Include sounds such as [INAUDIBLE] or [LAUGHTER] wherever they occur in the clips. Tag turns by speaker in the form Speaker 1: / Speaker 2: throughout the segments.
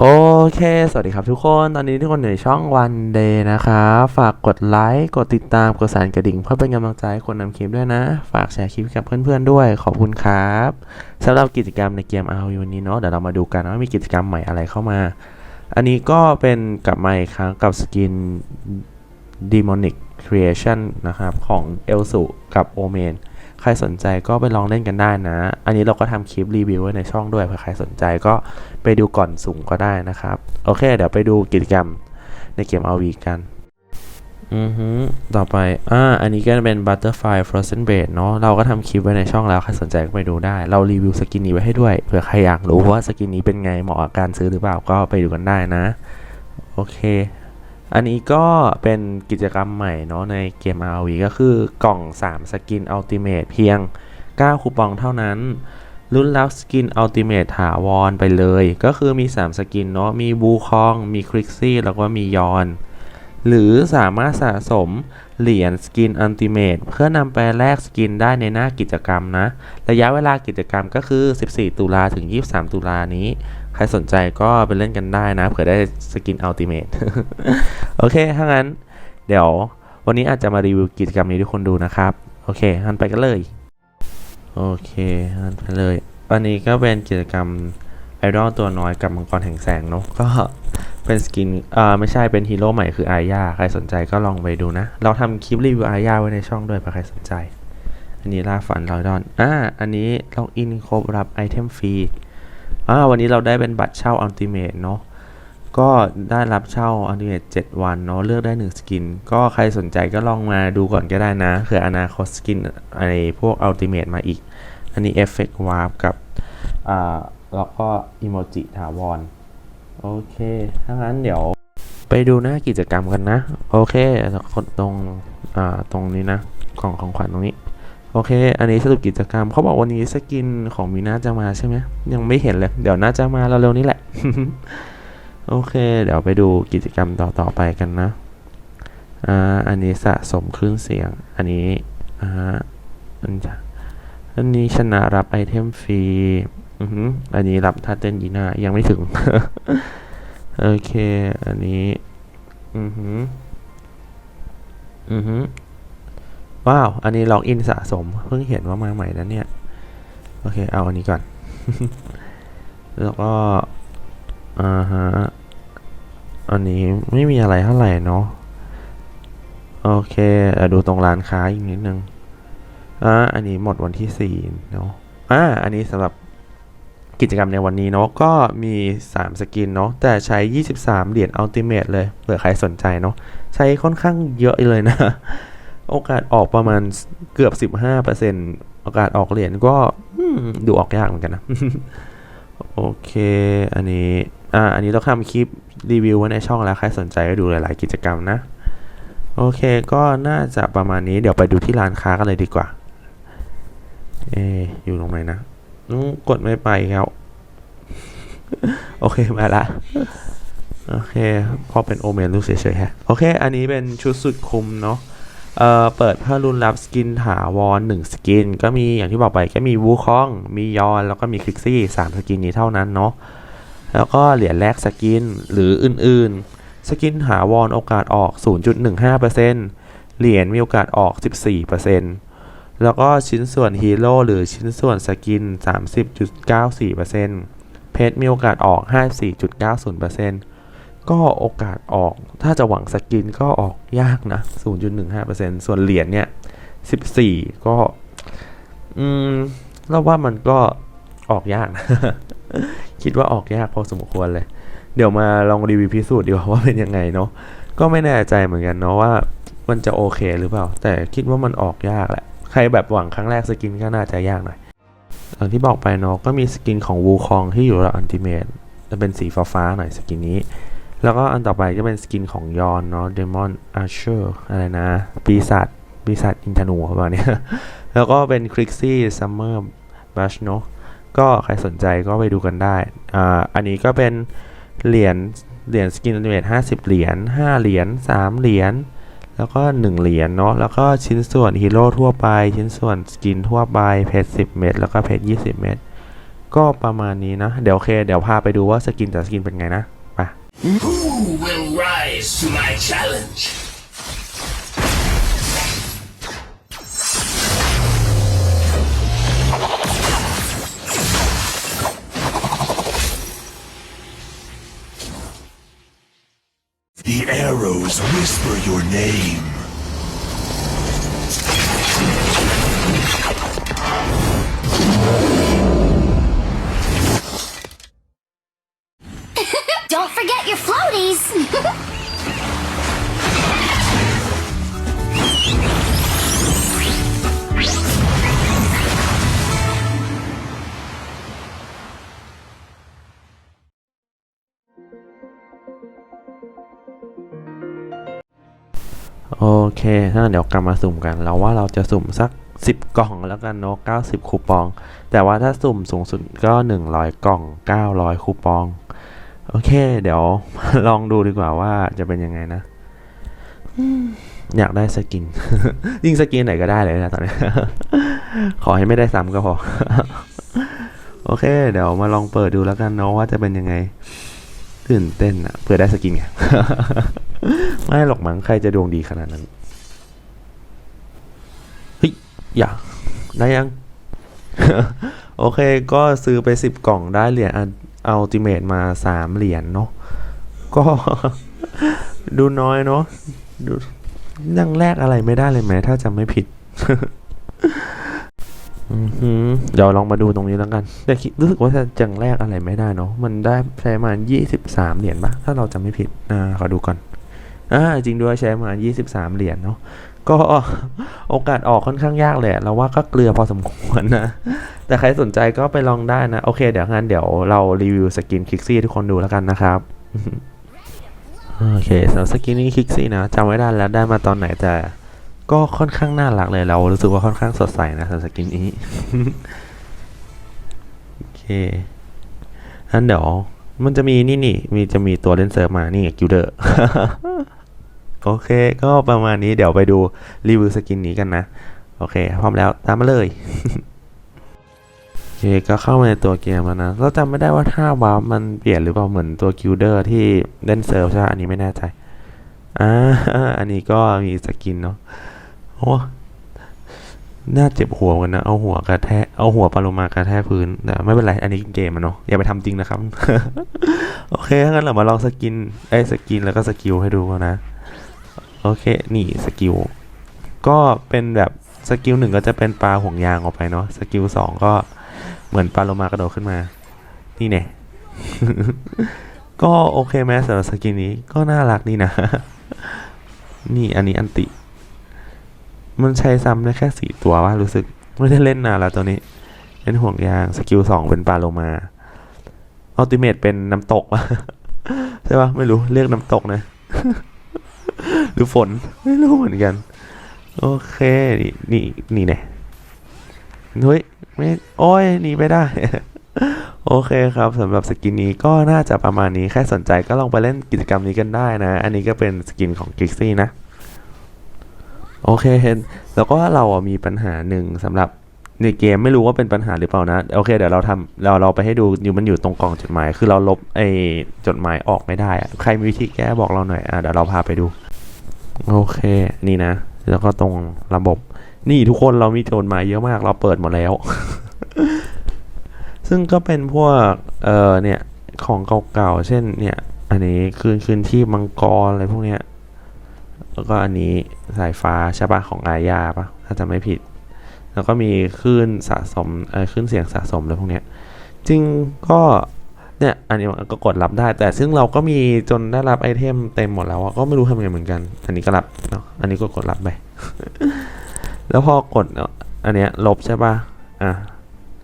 Speaker 1: โอเค สวัสดีครับทุกคน ตอนนี้ทุกคนอยู่ในช่องวันเดย์นะครับ ฝากกดไลค์ กดติดตาม กดสั่นกระดิ่งเพื่อเป็นกำลังใจให้คนนำคลิปด้วยนะ ฝากแชร์คลิปกับเพื่อนๆด้วย ขอบคุณครับสำหรับกิจกรรมในเกม RV วันนี้เนาะ เดี๋ยวเรามาดูกันว่ามีกิจกรรมใหม่อะไรเข้ามา อันนี้ก็เป็นกลับมาอีกครั้งกับสกิน Demonic Creation นะครับของเอลสุกับโอเมน รสนใจก็ไปลองเล่นกันได้นะ อันนี้เราก็ทำคลิปรีวิวไว้ในช่องด้วยเผื่อใครสนใจก็ไปดูก่อนสุ่มก็ได้นะครับ โอเค เดี๋ยวไปดูกิจกรรมในเกม RV กันอือฮึต่อไป อ่า อันนี้ก็เป็น Butterfly Frozen Blade เนาะ เราก็ทำคลิปไว้ในช่องแล้ว ใครสนใจก็ไปดูได้ เรารีวิวสกินนี้ไว้ให้ด้วย เผื่อใครอยากรู้ว่าสกินนี้เป็นไง เหมาะกับการซื้อหรือเปล่า ก็ไปดูกันได้นะ โอเค อันนี้ก็เป็นกิจกรรมใหม่เนาะในเกม RV ก็คือกล่อง 3 สกินอัลติเมทเพียง 9 คูปองเท่านั้นรุ่นรับสกินอัลติเมทถาวรไปเลย ก็คือมี 3 สกินเนาะมีบูคอง มีคริกซี่ แล้วก็มียอน หรือสามารถสะสมเหรียญสกินอัลติเม e เพื่อนำไปแลกสกินได้ในหน้ากิจกรรมนะ ระยะเวลากิจกรรมก็คือ 14 ตุลาถึง 23 ตุลานี้ ใครสนใจก็ไปเล่นกันได้นะ เผื่อได้สกินอัลติเม e โอเค ถ้างั้น เดี๋ยววันนี้อาจจะมารีวิวกิจกรรมนี้ให้ทุกคนดูนะครับ โอเคหันไปกันเลย โอเคหันไปเลย วันนี้ก็เป็นกิจกรรม ไอดอลตัวน้อยกับมังกรแห่งแสงเนาะก็เป็นสกินอ่าไม่ใช่เป็นฮีโร่ใหม่คืออาญาใครสนใจก็ลองไปดูนะ เราทำคลิปรีวิวอาญาไว้ในช่องด้วยเผื่อใครสนใจ อันนี้ล่าฝันลอยดอนอ่าอันนี้ล็อกอินครบรับไอเทมฟรีอ่าวันนี้เราได้เป็นบัตรเช่าอัลติเม e เนาะก็ได้รับเช่าอัลติเม e 7วันเนาะเลือกได้ 1 สกิน ก็ใครสนใจก็ลองมาดูก่อนก็ได้นะเผื่ออนาคตสกินอะไรพวกอัลติเม e มาอีก อันนี้เอฟเฟกต์วาร์ปกับอ่า แล้วก็อิโมจิถาวร โอเค ถ้างั้นเดี๋ยวไปดูหน้ากิจกรรมกันนะ โอเคกดตรงอ่าตรงนี้นะของของขวัญตรงนี้ โอเค อันนี้สรุปกิจกรรมเขาบอกวันนี้สกินของมีน่าจะมาใช่ไหมยังไม่เห็นเลย เดี๋ยวน่าจะมาเร็วๆนี้แหละ โอเค เดี๋ยวไปดูกิจกรรมต่อๆไปกันนะอ่าอันนี้สะสมคลื่นเสียง อันนี้อ่าอันนี้ชนะรับไอเทมฟรี อือันนี้รับท่าเต้นยีน่ายังไม่ถึง โอเค อันนี้ อือฮึอือฮึว้าว อันนี้ล็อกอินสะสม เพิ่งเห็นว่ามาใหม่นะเนี่ย โอเค เอาอันนี้ก่อน แล้วก็ อ่าฮะ อันนี้ไม่มีอะไรเท่าไหร่เนาะ โอเคอดูตรงร้านค้าอีกนิดนึง อ่า อันนี้หมดวันที่สี่เนาะ อ่า อันนี้สำหรับ กิจกรรมในวันนี้เนาะก็มี 3 สกินเนาะแต่ใช้ 23 เหรียญอัลติเม e เลยเผื่อใครสนใจเนาะใช้ค่อนข้างเยอะเลยนะ โอกาสออกประมาณเกือบ 15%โอกาสออกเหรียญก็ดูออกยากเหมือนกันนะ โอเค อันนี้อ่าอันนี้เราทำคลิปรีวิวไว้ในช่องแล้ว ใครสนใจก็ดูหลาย ๆ กิจกรรมนะ โอเคก็น่าจะประมาณนี้เดี๋ยวไปดูที่ร้านค้ากันเลยดีกว่า เออยู่ตรงไหนนะ กดไม่ไปครับโอเคมาละโอเคพอเป็นโอเมนรู้เฉยๆฮะโอเค อันนี้เป็นชุดสุดคุ้มเนาะเอ่อเปิดเพื่อรุ่นรับสกินถาวรหนึ่งสกิน ก็มีอย่างที่บอกไปก็มีวูคอง มียอน แล้วก็มีคลิกซี่สามสกินนี้เท่านั้นเนาะแล้วก็เหรียญแรกสกินหรืออื่นๆ สกินถาวรโอกาสออก 0.15%เหรียญมีโอกาสออก 14% แล้วก็ชิ้นส่วนฮีโร่หรือชิ้นส่วนสกิน 30.94%เพชรมีโอกาสออก 54.90%ก็โอกาสออก ถ้าจะหวังสกินก็ออกยากนะ 0.15%ส่วนเหรียญเนี่ย 14 ก็ อืมเราว่ามันก็ออกยากนะ คิดว่าออกยากพอสมควรเลย เดี๋ยวมาลองรีวิวพิสูจน์ดีกว่าว่าเป็นยังไงเนาะ ก็ไม่แน่ใจเหมือนกันเนาะว่ามันจะโอเคหรือเปล่า แต่คิดว่ามันออกยากแหละ ใครแบบหวังครั้งแรกสกินก็น่าจะยากหน่อยอย่างที่บอกไปเนาะก็มีสกินของวูคองที่อยู่ระดับอันติเมตจะเป็นสีฟ้าๆหน่อยสกินนี้ แล้วก็อันต่อไปก็เป็นสกินของยอนเนาะเดมอนอาร์เชอร์อะไรนะปีศาจปีศาจอินทนูประมาณเนี้ยแล้วก็เป็นคริกซี่ซัมเมอร์บัชเนาะก็ใครสนใจก็ไปดูกันได้อ่าอันนี้ก็เป็นเหรียญเหรียญสกินอัลติเมทห้าสิบเหรียญห้าเหรียญสามเหรียญ แล้วก็หนึ่งเหรียญเนาะแล้วก็ชิ้นส่วนฮีโร่ทั่วไป ชิ้นส่วนสกินทั่วไปเพชรสิบเม็ดแล้วก็เพชรยี่สิบเม็ดก็ประมาณนี้นะ เดี๋ยวโอเค เดี๋ยวพาไปดูว่าสกินแต่สกินเป็นไงนะ ไป
Speaker 2: Arrows whisper your name. [LAUGHS]
Speaker 3: Don't forget your floaties! [LAUGHS]
Speaker 1: เค ถ้าเดี๋ยวกลับมาสุ่มกัน เราว่าเราจะสุ่มสัก 10 กล่องแล้วกันเนาะ90 คูปอง แต่ว่าถ้าสุ่มสูงสุดก็ 100 กล่อง 900 คูปอง โอเค เดี๋ยวลองดูดีกว่าว่าจะเป็นยังไงนะอยากได้สกิน ยิ่งสกินไหนก็ได้เลยนะตอนนี้ ขอให้ไม่ได้ซ้ำก็พอ โอเค เดี๋ยวมาลองเปิดดูแล้วกันเนาะว่าจะเป็นยังไงตื่นเต้นอะเพื่อได้สกินไง ไม่หรอกมั้งใครจะดวงดีขนาดนั้น เฮ้ย อย่าได้ยัง โอเคก็ซื้อไปสิบกล่องได้เหรียญอัลติเมทมาสามเหรียญเนาะก็ดูน้อยเนาะดูยังแลกอะไรไม่ได้เลยไหมถ้าจำไม่ผิดเดี๋ยวลองมาดูตรงนี้แล้วกัน แต่คิดรู้สึกว่าจะจังแลกอะไรไม่ได้เนาะ มันได้ใช้มายี่สิบสามเหรียญปะถ้าเราจำไม่ผิด อ่า ขอดูก่อน อ่า จริงด้วยใช้มายี่สิบสามเหรียญเนาะ ก็ โอกาสออกค่อนข้างยากเลยเราว่าก็เกลือพอสมควรนะ แต่ใครสนใจก็ไปลองได้นะ โอเค เดี๋ยวงั้นเดี๋ยวเรารีวิวสกินคิกซี่ทุกคนดูแล้วกันนะครับโอเคสำหรับสกินนี้คิกซี่นะจำไม่ได้แล้วได้มาตอนไหนแต่ก็ค่อนข้างน่ารักเลยเรารู้สึกว่าค่อนข้างสดใสนะสำหรับสกินนี้โอเคงั้นเดี๋ยวมันจะมีนี่นี่มีจะมีตัวเล่นเซิร์ฟมานี่กิลเดอร์ โอเค ก็ประมาณนี้เดี๋ยวไปดูรีวิวสกินนี้กันนะ โอเค พร้อมแล้วตามมาเลยโอเคก็เข้ามาในตัวเกมแล้วนะเราจำไม่ได้ว่าท่าวาร์ปมันเปลี่ยนหรือเปล่าเหมือนตัวกิลเดอร์ที่เล่นเซิร์ฟใช่ไหมอันนี้ไม่แน่ใจอ่าอันนี้ก็มีสกินเนาะโอ้น่าเจ็บหัวกันนะ เอาหัวกระแทก เอาหัวปลาโลมากระแทกพื้นแต่ไม่เป็นไร อันนี้เกมมันเนาะ อย่าไปทำจริงนะครับ โอเค งั้นเรามาลองสกินไอ้สกินแล้วก็สกิลให้ดูกันนะ โอเค นี่สกิล ก็เป็นแบบสกิลหนึ่งก็จะเป็นปลาห่วงยางออกไปเนาะ สกิลสองก็เหมือนปลาโลมากระโดดขึ้นมา นี่เนี่ย ก็โอเคไหมสำหรับสกินนี้ก็น่ารักนี่นะ นี่อันนี้อันติ มันใช้ซ้ำได้แค่สี่ตัวว่ารู้สึก ไม่ได้เล่นนานแล้วตัวนี้ เป็นห่วงยาง สกิลสองเป็นปลาโลมา อัลติเมทเป็นน้ำตกวะใช่ปะไม่รู้เรียกน้ำตกนะ หรือฝน ไม่รู้เหมือนกัน โอเค นี่ นี่นี่เนี่ยเฮ้ยไม่โอ้ยหนีไม่ได้ โอเคครับสำหรับสกินนี้ก็น่าจะประมาณนี้แค่สนใจก็ลองไปเล่นกิจกรรมนี้กันได้นะ อันนี้ก็เป็นสกินของกิกซี่นะ โอเคเห็นแล้วก็เรามีปัญหาหนึ่งสำหรับในเกมไม่รู้ว่าเป็นปัญหาหรือเปล่านะ โอเค เดี๋ยวเราทำเราเราไปให้ดูอยู่มันอยู่ตรงกล่องจดหมาย คือเราลบไอ้จดหมายออกไม่ได้อะใครมีวิธีแก้บอกเราหน่อยอะเดี๋ยวเราพาไปดู โอเค นี่นะ แล้วก็ตรงระบบ นี่ทุกคนเรามีโจดหมาเยอะมาก เราเปิดหมดแล้ว ซึ่งก็เป็นพวก เออเนี่ย ของเก่าๆ เช่น เนี่ย อันนี้คืนคืนที่มังกรอะไรพวกเนี้ย แล้วก็อันนี้สายฟ้าใช่ปะของอาญาปะถ้าจะไม่ผิด แล้วก็มีคลื่นสะสม เออคลื่นเสียงสะสมอะไรพวกเนี้ย จริงก็ เนี่ยอันนี้มันก็กดรับได้ แต่ซึ่งเราก็มีจนได้รับไอเทมเต็มหมดแล้วก็ไม่รู้ทำยังไงเหมือนกัน อันนี้ก็รับเนาะอันนี้ก็กดรับไป แล้วพอกดเนาะอันเนี้ยลบใช่ปะอะ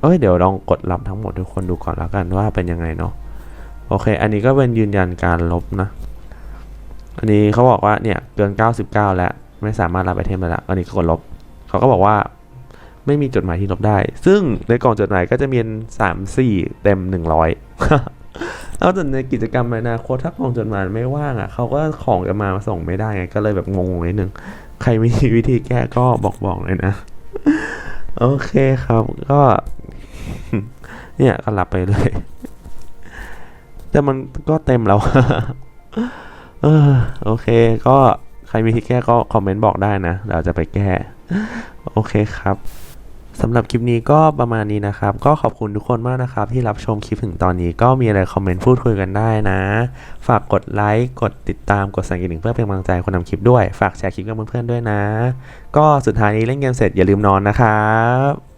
Speaker 1: เอ้ยเดี๋ยวลองกดรับทั้งหมดทุกคนดูก่อนแล้วกันว่าเป็นยังไงเนาะโอเค อันนี้ก็เป็นยืนยันการลบนะ อันนี้เขาบอกว่าเนี่ยเกิน 99 แล้วไม่สามารถรับไอเทมได้แล้วอันนี้ก็กดลบ เขาก็บอกว่า ไม่มีจดหมายที่ลบได้ ซึ่งในกล่องจดหมายก็จะมีสามสี่เต็มหนึ่งร้อยแล้วแต่ในกิจกรรมในอนาคตถ้ากล่องจดหมายไม่ว่างอะเขาก็ของจะมาส่งไม่ได้ไงก็เลยแบบงงนิดนึงใครมีวิธีแก้ก็บอกบอกเลยนะ โอเคครับก็ เนี่ยก็หลับไปเลยแต่มันก็เต็มแล้วเออโอเค ก็ใครมีที่แก้ก็คอมเมนต์บอกได้นะ เราจะไปแก้ โอเคครับ สำหรับคลิปนี้ก็ประมาณนี้นะครับ ก็ขอบคุณทุกคนมากนะครับ ที่รับชมคลิปถึงตอนนี้ก็มีอะไรคอมเมนต์พูดคุยกันได้นะ ฝากกดไลค์กดติดตามกดสั่นกระดิ่งเพื่อเป็นกำลังใจคนทำคลิปด้วย ฝากแชร์คลิปกับเพื่อนๆด้วยนะ ก็สุดท้ายนี้เล่นเกมเสร็จอย่าลืมนอนนะครับ